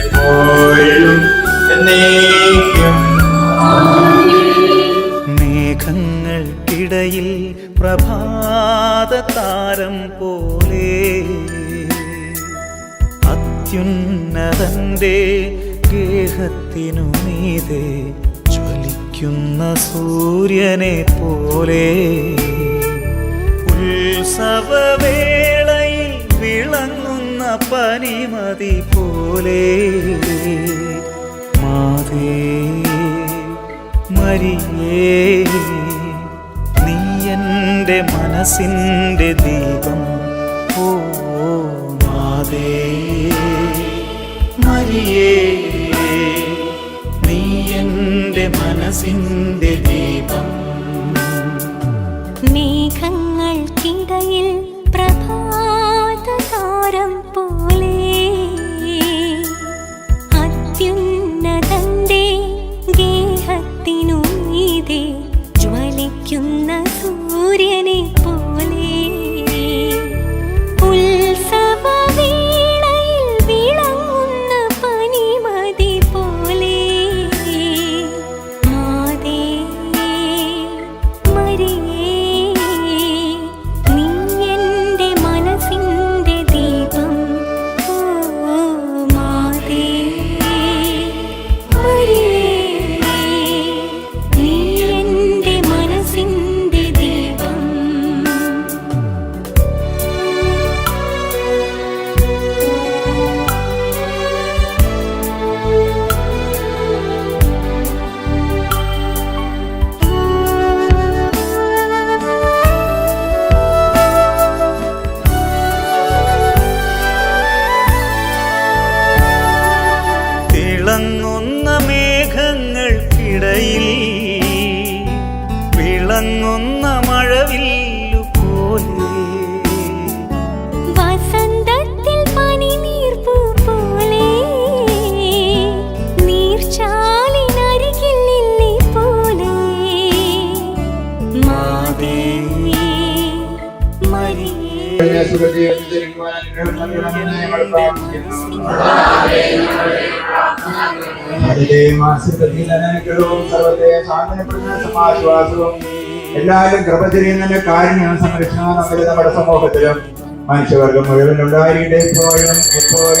എപ്പോഴും എന്നേക്കും. മേഘങ്ങൾക്കിടയിൽ പ്രഭാത താരം പോലെ അത്യുന്നതന്റെ ഗേഹത്തിനു മീതെ ജ്വലിക്കുന്ന സൂര്യനെ പോലെ വിളങ്ങുന്ന പനിമതി പോലെ. മാതേ മരിയേ നീ എന്റെ മനസ്സിന്റെ ദീപം. ഓ മാതേ മരിയേ നീ എന്റെ മനസ്സിന്റെ ദീപം. മേഘങ്ങൾക്കിടയിൽ എല്ലാവരും കൃപ ചെയ്യുന്നതിന്റെ കാരുണ്യവും സംരക്ഷണം നമ്മുടെ സമൂഹത്തിലും മനുഷ്യവർഗം മുഴുവൻ ഉണ്ടായിരിക്കട്ടെ. എപ്പോഴും എപ്പോഴും